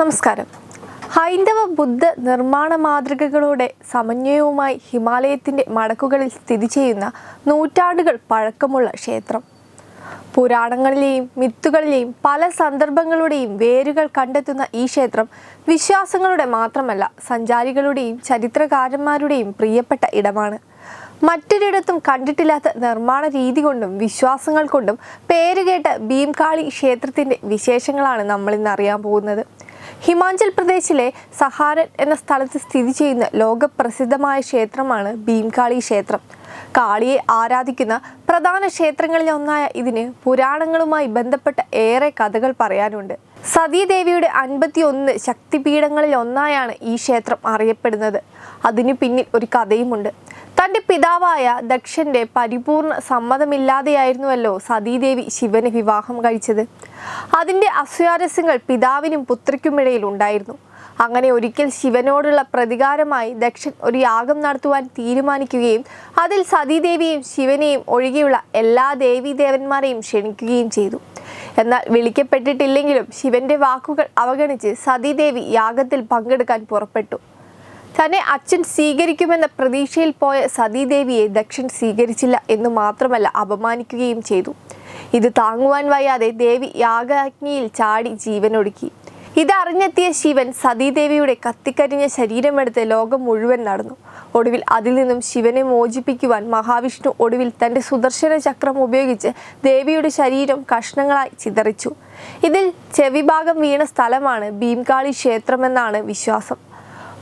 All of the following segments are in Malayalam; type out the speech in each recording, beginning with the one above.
നമസ്കാരം. ഹൈന്ദവ ബുദ്ധ നിർമ്മാണ മാതൃകകളുടെ സമന്വയവുമായി ഹിമാലയത്തിന്റെ മടക്കുകളിൽ സ്ഥിതി ചെയ്യുന്ന നൂറ്റാണ്ടുകൾ പഴക്കമുള്ള ക്ഷേത്രം. പുരാണങ്ങളിലെയും മിത്തുകളിലെയും പല സന്ദർഭങ്ങളുടെയും വേരുകൾ കണ്ടെത്തുന്ന ഈ ക്ഷേത്രം വിശ്വാസങ്ങളുടെ മാത്രമല്ല സഞ്ചാരികളുടെയും ചരിത്രകാരന്മാരുടെയും പ്രിയപ്പെട്ട ഇടമാണ്. മറ്റൊരിടത്തും കണ്ടിട്ടില്ലാത്ത നിർമ്മാണ രീതി കൊണ്ടും വിശ്വാസങ്ങൾ കൊണ്ടും പേരുകേട്ട ഭീംകാളി ക്ഷേത്രത്തിന്റെ വിശേഷങ്ങളാണ് നമ്മളിന്ന് അറിയാൻ പോകുന്നത്. ഹിമാചൽ പ്രദേശിലെ സഹാരൻ എന്ന സ്ഥലത്ത് സ്ഥിതി ചെയ്യുന്ന ലോകപ്രസിദ്ധമായ ക്ഷേത്രമാണ് ഭീംകാളി ക്ഷേത്രം. കാളിയെ ആരാധിക്കുന്ന പ്രധാന ക്ഷേത്രങ്ങളിൽ ഒന്നായ ഇതിന് പുരാണങ്ങളുമായി ബന്ധപ്പെട്ട ഏറെ കഥകൾ പറയാനുണ്ട്. സതീദേവിയുടെ അൻപത്തി ഒന്ന് ശക്തിപീഠങ്ങളിൽ ഒന്നായാണ് ഈ ക്ഷേത്രം അറിയപ്പെടുന്നത്. അതിനു പിന്നിൽ ഒരു കഥയുമുണ്ട്. തന്റെ പിതാവായ ദക്ഷന്റെ പരിപൂർണ സമ്മതമില്ലാതെയായിരുന്നുവല്ലോ സതീദേവി ശിവനെ വിവാഹം കഴിച്ചത്. അതിന്റെ അസ്വാരസ്യങ്ങൾ പിതാവിനും പുത്രിക്കുമിടയിൽ ഉണ്ടായിരുന്നു. അങ്ങനെ ഒരിക്കൽ ശിവനോടുള്ള പ്രതികാരമായി ദക്ഷൻ ഒരു യാഗം നടത്തുവാൻ തീരുമാനിക്കുകയും അതിൽ സതീദേവിയെയും ശിവനെയും ഒഴികെയുള്ള എല്ലാ ദേവീദേവന്മാരെയും ക്ഷണിക്കുകയും ചെയ്തു. എന്നാൽ വിളിക്കപ്പെട്ടിട്ടില്ലെങ്കിലും ശിവന്റെ വാക്കുകൾ അവഗണിച്ച് സതീദേവി യാഗത്തിൽ പങ്കെടുക്കാൻ പുറപ്പെട്ടു. തന്നെ അച്ഛൻ സ്വീകരിക്കുമെന്ന പ്രതീക്ഷയിൽ പോയ സതീദേവിയെ ദക്ഷൻ സ്വീകരിച്ചില്ല എന്ന് മാത്രമല്ല അപമാനിക്കുകയും ചെയ്തു. ഇത് താങ്ങുവാൻ വയ്യാതെ ദേവി യാഗാഗ്നിയിൽ ചാടി ജീവനൊടുക്കി. ഇതറിഞ്ഞെത്തിയ ശിവൻ സതീദേവിയുടെ കത്തിക്കരിഞ്ഞ ശരീരമെടുത്ത് ലോകം മുഴുവൻ നടന്നു. ഒടുവിൽ അതിൽ നിന്നും ശിവനെ മോചിപ്പിക്കുവാൻ മഹാവിഷ്ണു ഒടുവിൽ തന്റെ സുദർശന ചക്രം ഉപയോഗിച്ച് ദേവിയുടെ ശരീരം കഷ്ണങ്ങളായി ചിതറിച്ചു. ഇതിൽ ചെവിഭാഗം വീണ സ്ഥലമാണ് ഭീംകാളി ക്ഷേത്രമെന്നാണ് വിശ്വാസം.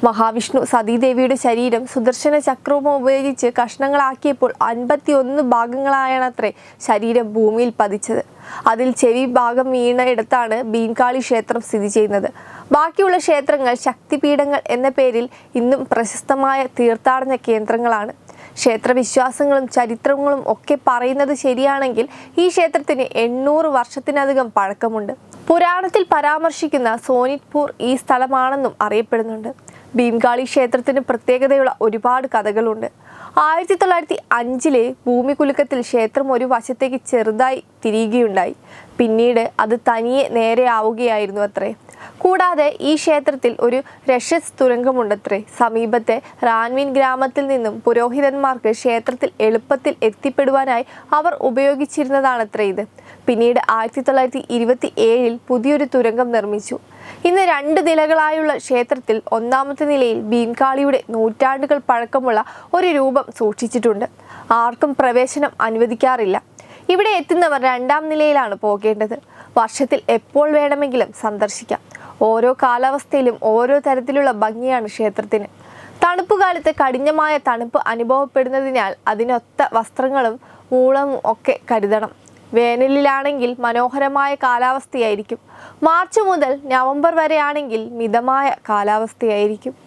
മഹാവിഷ്ണു സതീദേവിയുടെ ശരീരം സുദർശന ചക്രവും ഉപയോഗിച്ച് കഷ്ണങ്ങളാക്കിയപ്പോൾ അൻപത്തി ഒന്ന് ഭാഗങ്ങളായാണത്രേ ശരീരം ഭൂമിയിൽ പതിച്ചത്. അതിൽ ചെവി ഭാഗം വീണ ഇടത്താണ് ബീൻകാളി ക്ഷേത്രം സ്ഥിതി ചെയ്യുന്നത്. ബാക്കിയുള്ള ക്ഷേത്രങ്ങൾ ശക്തിപീഠങ്ങൾ എന്ന പേരിൽ ഇന്നും പ്രശസ്തമായ തീർത്ഥാടന കേന്ദ്രങ്ങളാണ്. ക്ഷേത്രവിശ്വാസങ്ങളും ചരിത്രങ്ങളും ഒക്കെ പറയുന്നത് ശരിയാണെങ്കിൽ ഈ ക്ഷേത്രത്തിന് എണ്ണൂറ് വർഷത്തിനധികം പഴക്കമുണ്ട്. പുരാണത്തിൽ പരാമർശിക്കുന്ന സോനിത്പൂർ ഈ സ്ഥലമാണെന്നും അറിയപ്പെടുന്നുണ്ട്. ഭീംകാളി ക്ഷേത്രത്തിന് പ്രത്യേകതയുള്ള ഒരുപാട് കഥകളുണ്ട്. ആയിരത്തി തൊള്ളായിരത്തി അഞ്ചിലെ ഭൂമികുലുക്കത്തിൽ ക്ഷേത്രം ഒരു വശത്തേക്ക് ചെറുതായി തിരിയുകയുണ്ടായി. പിന്നീട് അത് തനിയെ നേരെ ആവുകയായിരുന്നു അത്രേ. കൂടാതെ ഈ ക്ഷേത്രത്തിൽ ഒരു രക്ഷസ് തുരങ്കമുണ്ടത്രേ. സമീപത്തെ റാൻവിൻ ഗ്രാമത്തിൽ നിന്നും പുരോഹിതന്മാർക്ക് ക്ഷേത്രത്തിൽ എളുപ്പത്തിൽ എത്തിപ്പെടുവാനായി അവർ ഉപയോഗിച്ചിരുന്നതാണത്രേ ഇത്. പിന്നീട് ആയിരത്തി തൊള്ളായിരത്തി ഇരുപത്തി ഏഴിൽ പുതിയൊരു തുരങ്കം നിർമ്മിച്ചു. ഇന്ന് രണ്ട് നിലകളായുള്ള ക്ഷേത്രത്തിൽ ഒന്നാമത്തെ നിലയിൽ ഭീംകാളിയുടെ നൂറ്റാണ്ടുകൾ പഴക്കമുള്ള ഒരു രൂപം സൂക്ഷിച്ചിട്ടുണ്ട്. ആർക്കും പ്രവേശനം അനുവദിക്കാറില്ല. ഇവിടെ എത്തുന്നവർ രണ്ടാം നിലയിലാണ് പോകേണ്ടത്. വർഷത്തിൽ എപ്പോൾ വേണമെങ്കിലും സന്ദർശിക്കാം. ഓരോ കാലാവസ്ഥയിലും ഓരോ തരത്തിലുള്ള ഭംഗിയാണ് ക്ഷേത്രത്തിന്. തണുപ്പ് കാലത്ത് കഠിനമായ തണുപ്പ് അനുഭവപ്പെടുന്നതിനാൽ അതിനൊത്ത വസ്ത്രങ്ങളും മൂളവും ഒക്കെ കരുതണം. വേനലിലാണെങ്കിൽ മനോഹരമായ കാലാവസ്ഥയായിരിക്കും. മാർച്ച് മുതൽ നവംബർ വരെയാണെങ്കിൽ മിതമായ കാലാവസ്ഥയായിരിക്കും.